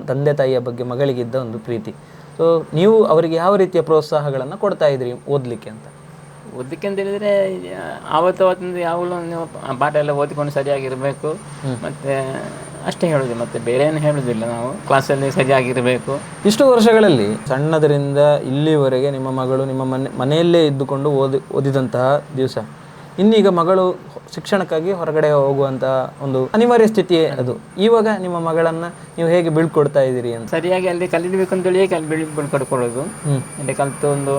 ತಂದೆ ತಾಯಿಯ ಬಗ್ಗೆ ಮಗಳಿಗಿದ್ದ ಒಂದು ಪ್ರೀತಿ. ಸೊ ನೀವು ಅವರಿಗೆ ಯಾವ ರೀತಿಯ ಪ್ರೋತ್ಸಾಹಗಳನ್ನು ಕೊಡ್ತಾ ಇದ್ರಿ ಓದಲಿಕ್ಕೆ ಅಂತ? ಓದಲಿಕ್ಕೆ ಅಂತ ಹೇಳಿದ್ರೆ ಆವತ್ತು ಅವತ್ತಿಂದ ಯಾವಾಗಲೂ ನೀವು ಪಾಠ ಎಲ್ಲ ಓದಿಕೊಂಡು ಸರಿಯಾಗಿರಬೇಕು. ಮತ್ತೆ ಅಷ್ಟೇ ಹೇಳೋದು ಮತ್ತೆ ಬೇರೆ ಏನು ಹೇಳೋದಿಲ್ಲ. ನಾವು ಕ್ಲಾಸಲ್ಲಿ ಸರಿಯಾಗಿರಬೇಕು. ಇಷ್ಟು ವರ್ಷಗಳಲ್ಲಿ ಸಣ್ಣದರಿಂದ ಇಲ್ಲಿವರೆಗೆ ನಿಮ್ಮ ಮಗಳು ನಿಮ್ಮ ಮನೆ ಮನೆಯಲ್ಲೇ ಇದ್ದುಕೊಂಡು ಓದಿ ಓದಿದಂತಹ ದಿವಸ. ಇನ್ನೀಗ ಮಗಳು ಶಿಕ್ಷಣಕ್ಕಾಗಿ ಹೊರಗಡೆ ಹೋಗುವಂತಹ ಒಂದು ಅನಿವಾರ್ಯ ಸ್ಥಿತಿ ಅದು. ಇವಾಗ ನಿಮ್ಮ ಮಗಳನ್ನ ನೀವು ಹೇಗೆ ಬೀಳ್ಕೊಡ್ತಾ ಇದ್ದೀರಿ ಅಂತ? ಸರಿಯಾಗಿ ಅಲ್ಲಿ ಕಲಿಬೇಕು ಅಂತೇಳಿ ಅಲ್ಲಿ ಬೀಳ್ ಬೀಳ್ಕೊಡ್ಕೊಳ್ಳೋದು ಹ್ಮ್. ಅಲ್ಲಿ ಕಲಿತು ಒಂದು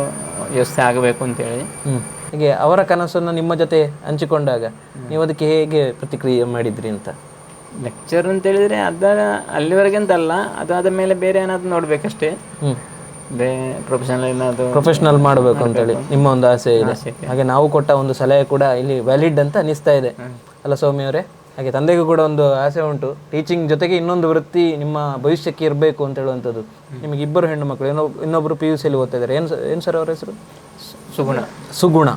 ವ್ಯವಸ್ಥೆ ಆಗಬೇಕು ಅಂತೇಳಿ ಹ್ಮ್. ಹೀಗೆ ಅವರ ಕನಸನ್ನು ನಿಮ್ಮ ಜೊತೆ ಹಂಚಿಕೊಂಡಾಗ ನೀವು ಅದಕ್ಕೆ ಹೇಗೆ ಪ್ರತಿಕ್ರಿಯೆ ಮಾಡಿದ್ರಿ ಅಂತ? ಲೆಕ್ಚರ್ ಅಂತ ಹೇಳಿದ್ರೆ ಅದ ಅಲ್ಲಿವರೆಗೆ ಅಂತಲ್ಲ ಅದಾದ ಮೇಲೆ ಬೇರೆ ಏನಾದ್ರೂ ನೋಡ್ಬೇಕಷ್ಟೇ. ಹ್ಮ್. ಬೇ ಪ್ರೊಫೆಷನಲ್ ಏನಾದ್ರು ಪ್ರೊಫೆಷನಲ್ ಮಾಡಬೇಕು ಅಂತೇಳಿ ನಿಮ್ಮ ಒಂದು ಆಸೆ ಇದೆ. ಹಾಗೆ ನಾವು ಕೊಟ್ಟ ಒಂದು ಸಲಹೆ ಕೂಡ ಇಲ್ಲಿ ವ್ಯಾಲಿಡ್ ಅಂತ ಅನಿಸ್ತಾ ಇದೆ. ಅಲ್ಲ ಸೌಮ್ಯ ಅವರೇ? ಹಾಗೆ ತಂದೆಗೂ ಕೂಡ ಒಂದು ಆಸೆ ಉಂಟು. ಟೀಚಿಂಗ್ ಜೊತೆಗೆ ಇನ್ನೊಂದು ವೃತ್ತಿ ನಿಮ್ಮ ಭವಿಷ್ಯಕ್ಕೆ ಇರಬೇಕು ಅಂತ ಹೇಳುವಂಥದ್ದು. ನಿಮಗೆ ಇಬ್ಬರು ಹೆಣ್ಣು ಮಕ್ಕಳು. ಇನ್ನೊಬ್ಬ ಇನ್ನೊಬ್ಬರು ಪಿ ಯು ಸಿಯಲ್ಲಿ ಓದ್ತಾ ಇದ್ದಾರೆ ಏನು ಏನು ಸರ್ ಅವರ ಹೆಸರು? ಸುಗುಣ. ಸುಗುಣ.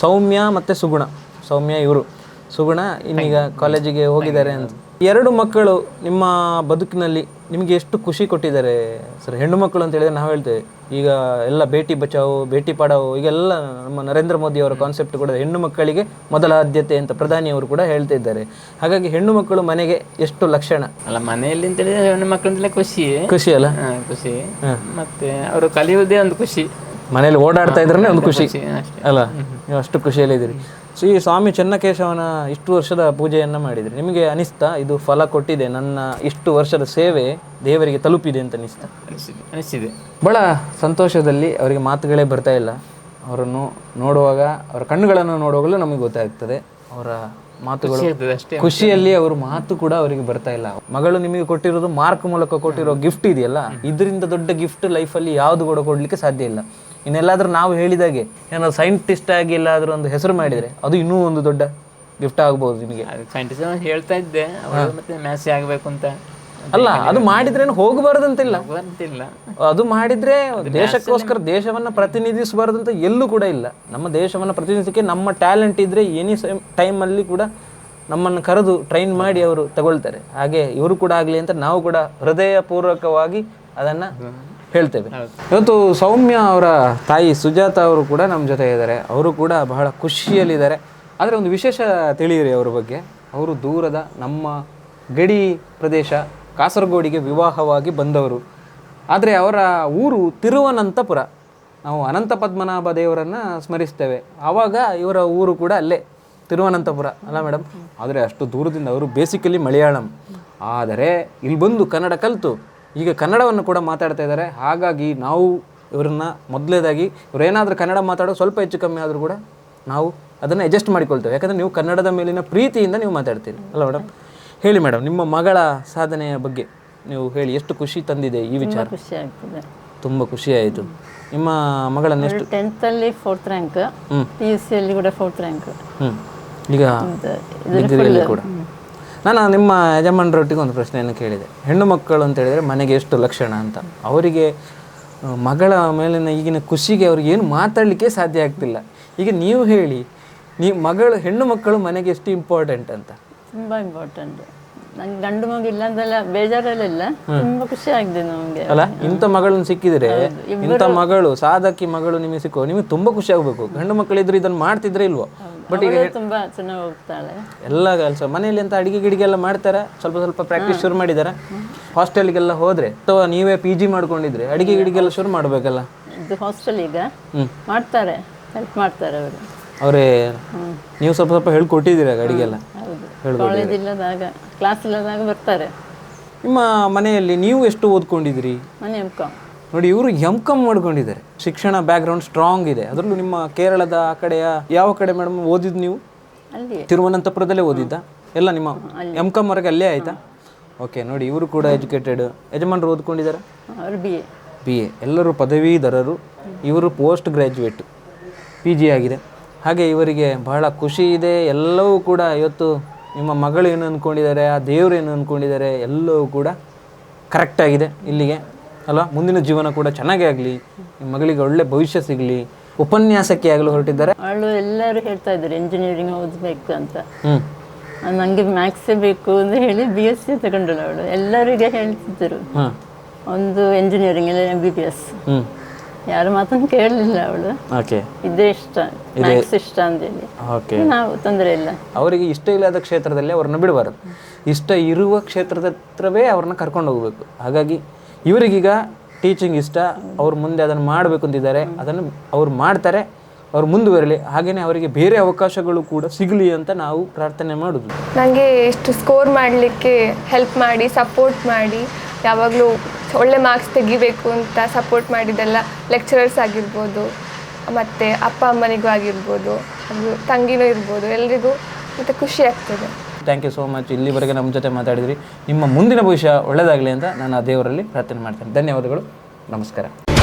ಸೌಮ್ಯ ಮತ್ತು ಸುಗುಣ. ಸೌಮ್ಯ ಇವರು. ಸುಗುಣ ಇನ್ನೀಗ ಕಾಲೇಜಿಗೆ ಹೋಗಿದ್ದಾರೆ ಅಂತ. ಎರಡು ಮಕ್ಕಳು ನಿಮ್ಮ ಬದುಕಿನಲ್ಲಿ ನಿಮಗೆ ಎಷ್ಟು ಖುಷಿ ಕೊಟ್ಟಿದ್ದಾರೆ? ಸರ್ ಹೆಣ್ಣು ಮಕ್ಕಳು ಅಂತ ಹೇಳಿದ್ರೆ ನಾವು ಹೇಳ್ತೇವೆ. ಈಗ ಎಲ್ಲ ಭೇಟಿ ಬಚಾವೋ ಭೇಟಿ ಪಡಾವೋ ಈಗೆಲ್ಲ ನಮ್ಮ ನರೇಂದ್ರ ಮೋದಿ ಅವರ ಕಾನ್ಸೆಪ್ಟ್ ಕೂಡ ಹೆಣ್ಣು ಮಕ್ಕಳಿಗೆ ಮೊದಲ ಆದ್ಯತೆ ಅಂತ ಪ್ರಧಾನಿಯವರು ಕೂಡ ಹೇಳ್ತಾ ಇದ್ದಾರೆ. ಹಾಗಾಗಿ ಹೆಣ್ಣು ಮಕ್ಕಳು ಮನೆಗೆ ಎಷ್ಟು ಲಕ್ಷಣ? ಅಲ್ಲ ಮನೆಯಲ್ಲಿ ಅಂತ ಹೇಳಿದ್ರೆ ಹೆಣ್ಣು ಮಕ್ಕಳು ಅಂತಲೇ ಖುಷಿ. ಖುಷಿ ಅಲ್ಲ? ಖುಷಿ. ಮತ್ತೆ ಅವರು ಕಲಿಯುವುದೇ ಒಂದು ಖುಷಿ. ಮನೆಯಲ್ಲಿ ಓಡಾಡ್ತಾ ಇದ್ರೆ ಒಂದು ಖುಷಿ. ಅಲ್ಲ ನೀವು ಅಷ್ಟು ಖುಷಿಯಲ್ಲಿದ್ದೀರಿ ಶ್ರೀ ಸ್ವಾಮಿ ಚೆನ್ನಕೇಶವನ ಇಷ್ಟು ವರ್ಷದ ಪೂಜೆಯನ್ನು ಮಾಡಿದರೆ. ನಿಮಗೆ ಅನಿಸ್ತಾ? ಇದು ಫಲ ಕೊಟ್ಟಿದೆ ನನ್ನ ಇಷ್ಟು ವರ್ಷದ ಸೇವೆ ದೇವರಿಗೆ ತಲುಪಿದೆ ಅಂತ ಅನಿಸ್ತಾ? ಅನಿಸಿದೆ ಅನಿಸಿದೆ. ಬಹಳ ಸಂತೋಷದಲ್ಲಿ ಅವರಿಗೆ ಮಾತುಗಳೇ ಬರ್ತಾ ಇಲ್ಲ. ಅವರನ್ನು ನೋಡುವಾಗ ಅವರ ಕಣ್ಣುಗಳನ್ನು ನೋಡುವಾಗಲೂ ನಮಗೆ ಗೊತ್ತಾಗ್ತದೆ. ಅವರ ಮಾತುಗಳು ಅಷ್ಟೇ ಖುಷಿಯಲ್ಲಿ ಅವರು ಮಾತು ಕೂಡ ಅವರಿಗೆ ಬರ್ತಾ ಇಲ್ಲ. ಮಗಳು ನಿಮಗೆ ಕೊಟ್ಟಿರೋದು ಮಾರ್ಕ್ ಮೂಲಕ ಕೊಟ್ಟಿರೋ ಗಿಫ್ಟ್ ಇದೆಯಲ್ಲ ಇದರಿಂದ ದೊಡ್ಡ ಗಿಫ್ಟ್ ಲೈಫಲ್ಲಿ ಯಾವುದು ಕೂಡ ಕೊಡಲಿಕ್ಕೆ ಸಾಧ್ಯ ಇಲ್ಲ. ಇನ್ನೆಲ್ಲಾದ್ರೂ ನಾವು ಹೇಳಿದಾಗೆ ಏನಾದ್ರು ಸೈಂಟಿಸ್ಟ್ ಆಗಿ ಎಲ್ಲಾದರೂ ಒಂದು ಹೆಸರು ಮಾಡಿದರೆ ಅದು ಇನ್ನೂ ಒಂದು ದೊಡ್ಡ ಗಿಫ್ಟ್ ಆಗ್ಬೋದು ನಿಮಗೆ. ಸೈಂಟಿಸ್ಟ್ ಹೇಳ್ತಾ ಇದ್ದೆ ಅವರು ಮತ್ತೆ ಮ್ಯಾಥ್ಸ್ ಆಗಬೇಕು ಅಂತ ಅಲ್ಲ ಅದು ಮಾಡಿದ್ರೆ ಹೋಗಬಾರ್ದಂತಿಲ್ಲ. ಇಲ್ಲ ಅದು ಮಾಡಿದ್ರೆ ದೇಶಕ್ಕೋಸ್ಕರ ದೇಶವನ್ನ ಪ್ರತಿನಿಧಿಸಬಾರ್ದಂತ ಎಲ್ಲೂ ಕೂಡ ಇಲ್ಲ. ನಮ್ಮ ದೇಶವನ್ನ ಪ್ರತಿನಿಧಿಸಕ್ಕೆ ನಮ್ಮ ಟ್ಯಾಲೆಂಟ್ ಇದ್ರೆ ಎನಿ ಟೈಮ್ ಅಲ್ಲಿ ಕೂಡ ನಮ್ಮನ್ನು ಕರೆದು ಟ್ರೈನ್ ಮಾಡಿ ಅವರು ತಗೊಳ್ತಾರೆ. ಹಾಗೆ ಇವರು ಕೂಡ ಆಗಲಿ ಅಂತ ನಾವು ಕೂಡ ಹೃದಯಪೂರ್ವಕವಾಗಿ ಅದನ್ನ ಹೇಳ್ತೇವೆ. ಇವತ್ತು ಸೌಮ್ಯ ಅವರ ತಾಯಿ ಸುಜಾತ ಅವರು ಕೂಡ ನಮ್ಮ ಜೊತೆ ಇದ್ದಾರೆ. ಅವರು ಕೂಡ ಬಹಳ ಖುಷಿಯಲ್ಲಿದ್ದಾರೆ. ಆದರೆ ಒಂದು ವಿಶೇಷ ತಿಳಿಯಿರಿ ಅವರ ಬಗ್ಗೆ. ಅವರು ದೂರದ ನಮ್ಮ ಗಡಿ ಪ್ರದೇಶ ಕಾಸರಗೋಡಿಗೆ ವಿವಾಹವಾಗಿ ಬಂದವರು. ಆದರೆ ಅವರ ಊರು ತಿರುವನಂತಪುರ. ನಾವು ಅನಂತ ಪದ್ಮನಾಭ ದೇವರನ್ನು ಸ್ಮರಿಸ್ತೇವೆ. ಆವಾಗ ಇವರ ಊರು ಕೂಡ ಅಲ್ಲೇ ತಿರುವನಂತಪುರ ಅಲ್ಲ ಮೇಡಮ್ ಆದರೆ ಅಷ್ಟು ದೂರದಿಂದ ಅವರು ಬೇಸಿಕಲಿ ಮಲಯಾಳಂ. ಆದರೆ ಇಲ್ಲಿ ಬಂದು ಕನ್ನಡ ಕಲಿತು. ಈಗ ಕನ್ನಡವನ್ನು ಕೂಡ ಮಾತಾಡ್ತಾ ಇದ್ದಾರೆ. ಹಾಗಾಗಿ ನಾವು ಇವರನ್ನ ಮೊದಲೇದಾಗಿ ಇವರೇನಾದರೂ ಕನ್ನಡ ಮಾತಾಡೋ ಸ್ವಲ್ಪ ಹೆಚ್ಚು ಕಮ್ಮಿ ಆದರೂ ಕೂಡ ನಾವು ಅದನ್ನು ಅಡ್ಜಸ್ಟ್ ಮಾಡಿಕೊಳ್ತೇವೆ. ಯಾಕಂದರೆ ನೀವು ಕನ್ನಡದ ಮೇಲಿನ ಪ್ರೀತಿಯಿಂದ ನೀವು ಮಾತಾಡ್ತೀರಿ. ಅಲ್ಲ ಮೇಡಮ್ ಹೇಳಿ ಮೇಡಮ್ ನಿಮ್ಮ ಮಗಳ ಸಾಧನೆಯ ಬಗ್ಗೆ ನೀವು ಹೇಳಿ ಎಷ್ಟು ಖುಷಿ ತಂದಿದೆ ಈ ವಿಚಾರ? ಖುಷಿ ಆಗ್ತದೆ. ತುಂಬ ಖುಷಿ ಆಯಿತು. ನಿಮ್ಮ ಮಗಳನ್ನ ಎಷ್ಟು? ಟೆಂತಲ್ಲಿ ಫೋರ್ತ್ ರ್ಯಾಂಕ್ ಪಿ ಯು ಸಿಯಲ್ಲಿ ಕೂಡ ಫೋರ್ತ್ ರ್ಯಾಂಕ್ ಈಗ ಕೂಡ. ನಾನು ನಿಮ್ಮ ಯಜಮಾನರೊಟ್ಟಿಗೆ ಒಂದು ಪ್ರಶ್ನೆಯನ್ನು ಕೇಳಿದೆ. ಹೆಣ್ಣು ಮಕ್ಕಳು ಅಂತ ಹೇಳಿದರೆ ಮನೆಗೆ ಎಷ್ಟು ಲಕ್ಷಣ ಅಂತ. ಅವರಿಗೆ ಮಗಳ ಮೇಲಿನ ಈಗಿನ ಖುಷಿಗೆ ಅವ್ರಿಗೆ ಏನು ಮಾತಾಡಲಿಕ್ಕೆ ಸಾಧ್ಯ ಆಗ್ತಿಲ್ಲ. ಈಗ ನೀವು ಹೇಳಿ ನೀವು ಮಗಳು ಹೆಣ್ಣು ಮಕ್ಕಳು ಮನೆಗೆ ಎಷ್ಟು ಇಂಪಾರ್ಟೆಂಟ್ ಅಂತ? ತುಂಬ ಇಂಪಾರ್ಟೆಂಟ್ ನಂಗೆ ಗಂಡು ಮಗು ಇಲ್ಲ ಅಂತೆಲ್ಲ ಬೇಜಾರಲ್ಲಿಲ್ಲ ತುಂಬ ಖುಷಿ ಆಗಿದೆ ನಮಗೆ. ಅಲ್ಲ ಇಂಥ ಮಗಳನ್ನ ಸಿಕ್ಕಿದ್ರೆ ಇಂಥ ಮಗಳು ಸಾಧಕಿ ಮಗಳು ನಿಮಗೆ ಸಿಕ್ಕೋ ನಿಮಗೆ ತುಂಬ ಖುಷಿ ಆಗಬೇಕು. ಗಂಡು ಮಕ್ಕಳಿದ್ರೆ ಇದನ್ನು ಮಾಡ್ತಿದ್ರೆ ಇಲ್ವೋ? ಬಟ್ ಈಗ ತುಂಬಾ ಚೆನ್ನಾಗಿ ಹೋಗ್ತಾಳೆ. ಎಲ್ಲ ಕೆಲಸ ಮನೆಯಲ್ಲಿ ಅಂತ ಅಡಿಗೆ ಗಿಡಿಗೆ ಎಲ್ಲ ಮಾಡ್ತಾರೆ. ಸ್ವಲ್ಪ ಸ್ವಲ್ಪ ಪ್ರಾಕ್ಟೀಸ್ ಶುರು ಮಾಡಿದ್ದಾರೆ. ಹಾಸ್ಟೆಲ್ಗೆಲ್ಲ ಹೋದ್ರೆ ಅಥವಾ ನೀವೇ ಪಿ ಜಿ ಮಾಡ್ಕೊಂಡಿದ್ರೆ ಅಡಿಗೆ ಗಿಡಿಗೆಲ್ಲ ಶುರು ಮಾಡಬೇಕಲ್ಲ? ಇದು ಹಾಸ್ಟೆಲ್ ಈಗ. ಮಾಡ್ತಾರೆ ಹೆಲ್ಪ್ ಮಾಡ್ತಾರೆ ಅವರು. ಅವರೇ ನೀವು ಸ್ವಲ್ಪ ಸ್ವಲ್ಪ ಹೇಳ್ಕೊಟ್ಟಿದ್ದೀರ ಅಡಿಗೆಲ್ಲ? ಎಲ್ಲ ಕಾಲೇಜ್ ಇಲ್ಲದಾಗ ಕ್ಲಾಸ್ ಇಲ್ಲದಾಗ ಬರ್ತಾರೆ. ನಿಮ್ಮ ಮನೆಯಲ್ಲಿ ನೀವು ಎಷ್ಟು ಓದ್ಕೊಂಡಿದ್ರಿ ಮನೆ ಎಂ ನೋಡಿ ಇವರು ಎಂ ಕಮ್ ಮಾಡ್ಕೊಂಡಿದ್ದಾರೆ. ಶಿಕ್ಷಣ ಬ್ಯಾಕ್ಗ್ರೌಂಡ್ ಸ್ಟ್ರಾಂಗ್ ಇದೆ. ಅದರಲ್ಲೂ ನಿಮ್ಮ ಕೇರಳದ ಆ ಕಡೆಯ ಯಾವ ಕಡೆ ಮೇಡಮ್ ಓದಿದ್ದು ನೀವು? ಅಲ್ಲಿ. ತಿರುವನಂತಪುರದಲ್ಲೇ ಓದಿದ್ದ? ಎಲ್ಲ ನಿಮ್ಮ ಎಂ ಕಾಮ್ ವರೆಗೆ ಅಲ್ಲೇ ಆಯ್ತಾ? ಓಕೆ ನೋಡಿ ಇವರು ಕೂಡ ಎಜುಕೇಟೆಡ್ ಯಜಮಾನರು ಓದ್ಕೊಂಡಿದ್ದಾರೆ? ಅವರು ಬಿ ಎ ಬಿ ಎ ಎಲ್ಲರೂ ಪದವೀಧರರು. ಇವರು ಪೋಸ್ಟ್ ಗ್ರ್ಯಾಜುಯೇಟ್ ಪಿ ಜಿ ಆಗಿದೆ. ಹಾಗೆ ಇವರಿಗೆ ಬಹಳ ಖುಷಿ ಇದೆ. ಎಲ್ಲವೂ ಕೂಡ ಇವತ್ತು ನಿಮ್ಮ ಮಗಳು ಏನು ಅಂದ್ಕೊಂಡಿದ್ದಾರೆ ಆ ದೇವರು ಏನು ಅಂದ್ಕೊಂಡಿದ್ದಾರೆ ಎಲ್ಲವೂ ಕೂಡ ಕರೆಕ್ಟಾಗಿದೆ ಇಲ್ಲಿಗೆ. ಅಲ್ವಾ ಮುಂದಿನ ಜೀವನ ಕೂಡ ಚೆನ್ನಾಗೇ ಆಗಲಿ ನಿಮ್ಮ ಮಗಳಿಗೆ ಒಳ್ಳೆ ಭವಿಷ್ಯ ಸಿಗಲಿ ಉಪನ್ಯಾಸಕ್ಕೆ ಆಗಲು ಹೊರಟಿದ್ದಾರೆ. ಅವಳು ಎಲ್ಲರೂ ಹೇಳ್ತಾ ಇದ್ದಾರೆ ಇಂಜಿನಿಯರಿಂಗ್ ಓದಬೇಕು ಅಂತ. ಹ್ಮ್. ನನಗೆ ಮ್ಯಾಥ್ಸೇ ಬೇಕು ಅಂತ ಹೇಳಿ ಬಿ ಎಸ್ ಸಿ ತಗೊಂಡಳು ಅವಳು. ಎಲ್ಲರಿಗೆ ಹೇಳ್ತಿದ್ದರು ಹಾಂ. ಒಂದು ಇಂಜಿನಿಯರಿಂಗ್ ಇಲ್ಲ ಎಂ ಬಿ ಬಿ ಎಸ್ ಯಾರು ಯಾರ ಮಾತನ್ನು ಕೇಳಲಿಲ್ಲ ಅವಳು. ಓಕೆ. ಇದೇ ಇಷ್ಟ. ಮ್ಯಾಥ್ಸ್ ಇಷ್ಟ ಅಂತೇಳಿ ಓಕೆ. ನಾವು ತೊಂದರೆ ಇಲ್ಲ. ಅವರಿಗೆ ಇಷ್ಟ ಇಲ್ಲದ ಕ್ಷೇತ್ರದಲ್ಲಿ ಅವ್ರನ್ನ ಬಿಡಬಾರದು. ಇಷ್ಟ ಇರುವ ಕ್ಷೇತ್ರದ ಹತ್ರವೇ ಅವ್ರನ್ನ ಕರ್ಕೊಂಡು ಹೋಗಬೇಕು. ಹಾಗಾಗಿ ಇವರಿಗೀಗ ಟೀಚಿಂಗ್ ಇಷ್ಟ, ಅವ್ರು ಮುಂದೆ ಅದನ್ನು ಮಾಡಬೇಕು ಅಂತಿದ್ದಾರೆ, ಅದನ್ನು ಅವ್ರು ಮಾಡ್ತಾರೆ, ಅವ್ರು ಮುಂದುವರಲಿ ಹಾಗೆಯೇ ಅವರಿಗೆ ಬೇರೆ ಅವಕಾಶಗಳು ಕೂಡ ಸಿಗಲಿ ಅಂತ ನಾವು ಪ್ರಾರ್ಥನೆ ಮಾಡೋದು. ನನಗೆ ಎಷ್ಟು ಸ್ಕೋರ್ ಮಾಡಲಿಕ್ಕೆ ಹೆಲ್ಪ್ ಮಾಡಿ ಸಪೋರ್ಟ್ ಮಾಡಿ, ಯಾವಾಗಲೂ ಒಳ್ಳೆ ಮಾರ್ಕ್ಸ್ ತೆಗಿಬೇಕು ಅಂತ ಸಪೋರ್ಟ್ ಮಾಡಿದೆಲ್ಲ ಲೆಕ್ಚರರ್ಸ್ ಆಗಿರ್ಬೋದು, ಮತ್ತು ಅಪ್ಪ ಅಮ್ಮನಿಗೂ ಆಗಿರ್ಬೋದು ತಂಗಿನೂ ಇರ್ಬೋದು, ಎಲ್ರಿಗೂ ಮತ್ತು ಖುಷಿ ಆಗ್ತದೆ. ಥ್ಯಾಂಕ್ ಯು ಸೋ ಮಚ್ ಇಲ್ಲಿವರೆಗೆ ನಮ್ಮ ಜೊತೆ ಮಾತಾಡಿದ್ರಿ. ನಿಮ್ಮ ಮುಂದಿನ ಭವಿಷ್ಯ ಒಳ್ಳೆಯದಾಗಲಿ ಅಂತ ನಾನು ಆ ದೇವರಲ್ಲಿ ಪ್ರಾರ್ಥನೆ ಮಾಡ್ತೇನೆ. ಧನ್ಯವಾದಗಳು. ನಮಸ್ಕಾರ.